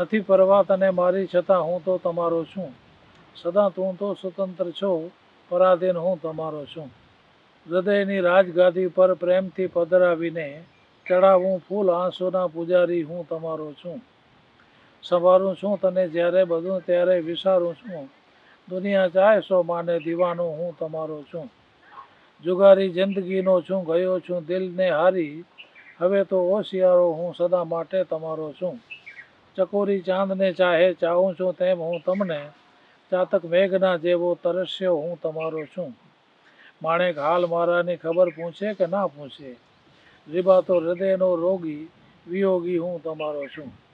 નથી પરવા તને મારી છતાં હું તો તમારો છું. સદા તું તો સ્વતંત્ર છો, પરાધીન હું તમારો છું. હૃદયની રાજગાદી પર પ્રેમથી પધરાવીને ચડાવું ફૂલ આંસુના પૂજારી હું તમારો છું. સવારું છું તને જ્યારે બધું ત્યારે વિસારું છું. દુનિયા ચાહે સો માને દીવાનો હું તમારો છું. જુગારી જિંદગીનો છું, ગયો છું, દિલને હારી. હવે તો હોશિયારો હું સદા માટે તમારો છું. ચકોરી ચાંદને ચાહે ચાહું છું તેમ હું તમને. ચાતક મેઘના જેવો તરસ્યો હું તમારો છું. માણેક હાલ મારાની ખબર પૂછે કે ના પૂછે? રીબાતો હૃદયનો રોગી વિયોગી હું તમારો છું.